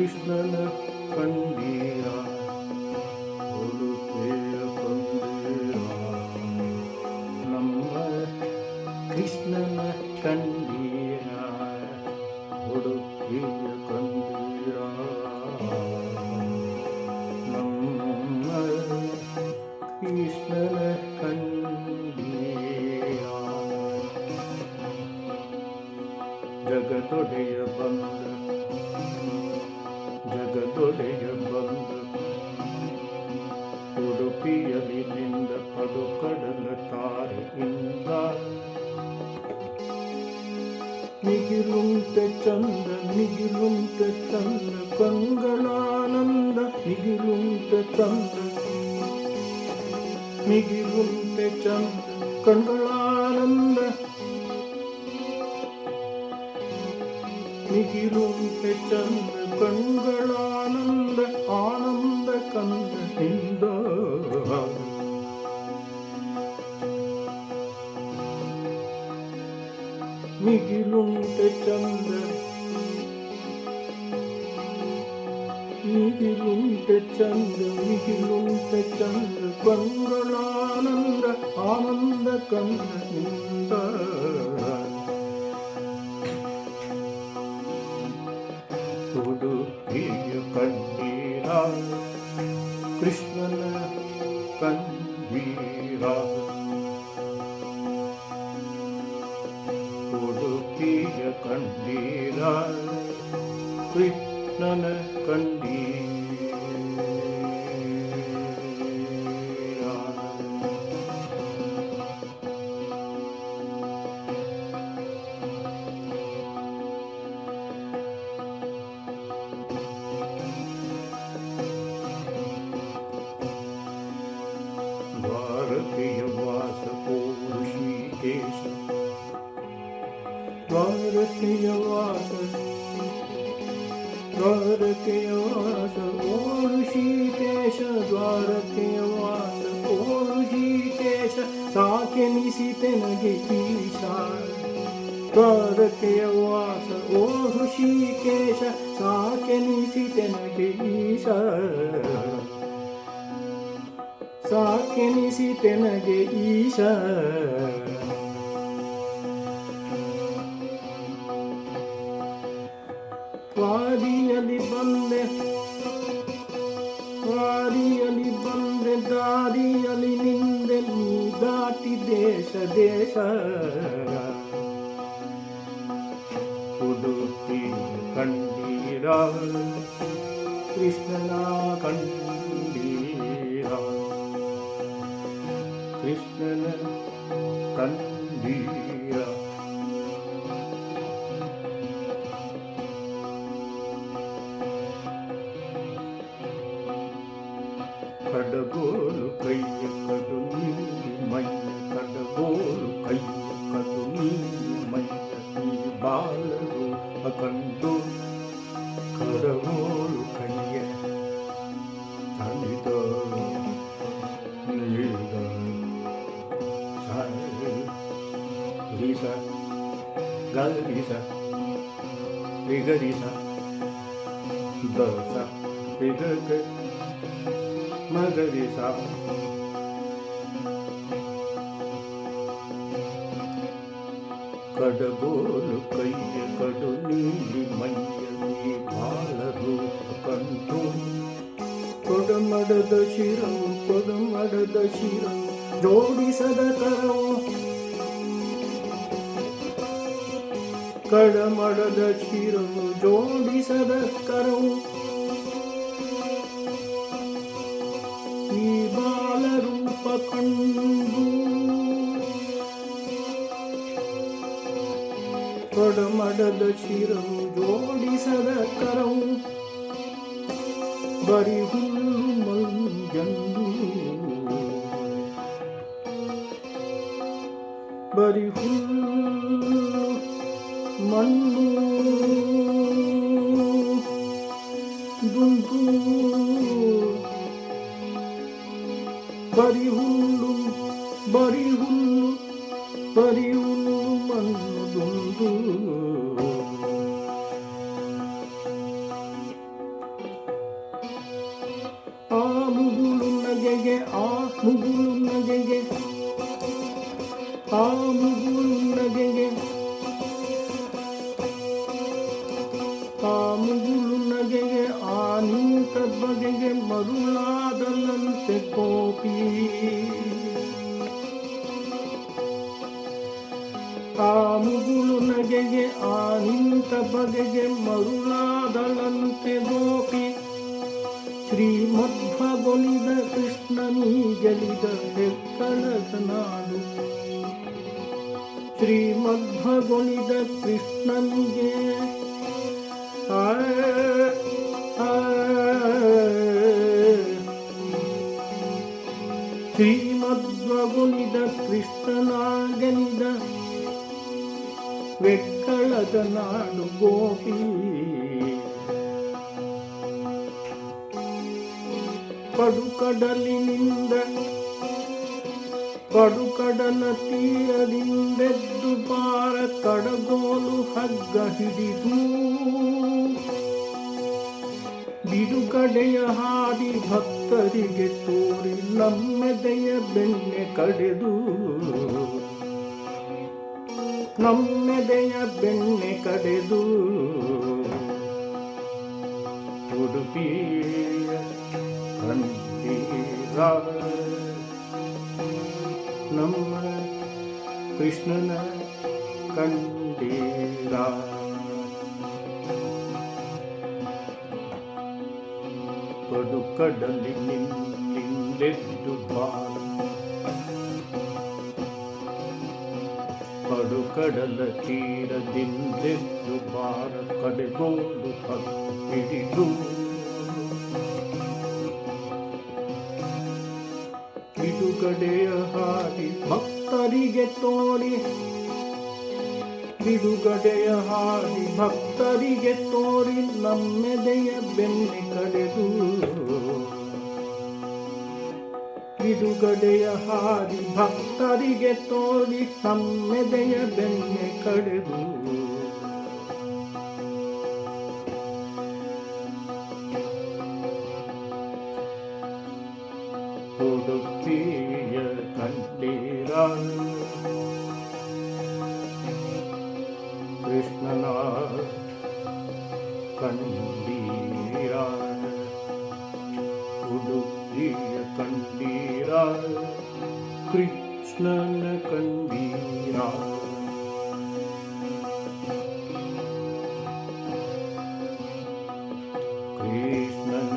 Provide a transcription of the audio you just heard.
कृष्णन कंडीरा कृष्णन कंडीरा उड़ुपिय कंडीरा नम कृष्णन कंडीरा बंद ಕಂಡೀರ ಜಗದೊಡೆಯ ಬಂದ ಜಗದೊಡೆಯ ಬಂದ ಉಡುಪಿಯಲ್ಲಿ ನಿಂದ ಪಡುಕಡಲ ತಾರೆಯಿಂದ ಮಿಗಿಲುಂಟೆ ಚಂದ ಮಿಗಿಲುಂಟೆ ಚಂದ ಕಂಗಳಾನಂದ ಮಿಗಿಲುಂಟೆ ಚಂದ ಮಿಗಿಲುಂಟೆ ಚಂದ ಕಣ್ಗಳಾನಂದ நிகிரும் தெச்சந்து கண்களானந்த ஆனந்த கந்த நின்ற. மிகிலும் தெச்சந்த மிகிலும் தெச்சந்த மிகிலும் தெச்சந்த கண்களானந்த ஆனந்த கந்த நின்ற. കൊടുക്കിയ കണ്ണീര. കൃഷ്ണന കണ്ണീര. കൊടുക്കിയ കണ്ണീര. കൃഷ്ണന കണ്ണീര. ಸಾಕೆನಿಸಿತೆ ನಗೆ ಈಶ ಭಾರತೀಯ ವಾಸ ಓ ಋಷಿಕೇಶ ಸಾಕೆನಿಸಿತೆ ನಗೆ ಈಶ ಸಾಕೆನಿಸಿತೆ ನಗೆ ಈಶ ದೇಶ ದೇಶ ಉಡುಪಿ ಕಂಡೀರ ಕೃಷ್ಣನ ಕಂಡೀರ ಕೃಷ್ಣನ ಕಂಡೀರ ರಿಸ ಗರಿಸ ರಿಗರಿಸ ದಸ ರಿಗಗ ಮಗರಿಸ ಕಡಗೋಲು ಕೈಯ ಕಡು ನೀಲಿ ಮೈಯಲ್ಲಿ ಬಾಲ ರೂಪ ಕಂಡು ಕೊಡಮಡದ ಶಿರವು ಕೊಡಮಡದ ಶಿರವು ಜೋಡಿಸದ ಕರವು ಕಡಮಡದ ಶಿರವು ಜೋಡಿಸದ ಕರವು. ಈ ಬಾಲರೂಪ ಕಂಡು ಕೊಡಮಡದ ಶಿರವು ಜೋಡಿಸದ ಕರವು. ಬರಿ bunku పరిహుళ్ళు బరిహుళ్ళు పరిహుళ్ళు మన్నుదుందు ఆ ముగులు నగెగె ఆ ముగులు నగెగె ఆ ముగులు ತೆಗೋಪಿ ಕೋಪಿ. ಆ ಮುಗುಳು ನಗೆಗೆ ಆ ನಿಂತ ಬಗೆಗೆ ಮರುಳಾದಳಂತೆ ಗೋಪಿ. ಶ್ರೀಮಧ್ವಗೊಲಿದ ಕೃಷ್ಣನೀ ಗೆಲಿದ ಹೆಕ್ಕಳದ ನಾಡು. ಶ್ರೀಮಧ್ವಗೊಲಿದ ಕೃಷ್ಣನಿಗೆ. ಆಯ್ ಶ್ರೀಮಧ್ವಗೊಲಿದ ಕೃಷ್ಣನಾಗನಿದ ವೆಕ್ಕಳದ ನಾಡು ಗೋಪಿ. ಪಡುಕಡಲಿನಿಂದ ಪಡುಕಡಲ ತೀರದಿಂದೆದ್ದು ಪಾರ ಕಡಗೋಲು ಹಗ್ಗ ಹಿಡಿದು. ಬಿಡುಗಡೆಯ ಹಾದಿ ಭಕ್ತರಿಗೆ ತೋರಿ ನಮ್ಮೆದೆಯ ಬೆಣ್ಣೆ ಕಡೆದು. ನಮ್ಮೆದೆಯ ಬೆಣ್ಣೆ ಕಡೆದು. ಉಡುಪಿ ನಮ್ಮ ಕೃಷ್ಣನ ಕಂಡೀರ ಪಡುಕಡಲಿ ನಿಂದೆದ್ದು ಕಡು ಕಡಲ ತೀರದಿಂದೆದ್ದು ಬಾರ ಕಡೆಗೋಡು ಹಿಡಿದು ಬಿಡುಗಡೆಯ ಹಾಡಿ ಭಕ್ತರಿಗೆ ತೋರಿ ಬಿಡುಗಡೆಯ ಹಾಡಿ ಭಕ್ತರಿಗೆ ತೋರಿ ನಮ್ಮೆದೆಯ ಬೆನ್ನೆ ಕಡೆದು. ಬಿಡುಗಡೆಯ ಹಾಡಿ ಭಕ್ತರಿಗೆ ತೋರಿ ನಮ್ಮೆದೆಯ ಬೆನ್ನೆ ಕಡೆದು. கண்டீரார் உடுக்கிய கண்டீரார் கிருஷ்ணன கண்டீரார் கிருஷ்ணன்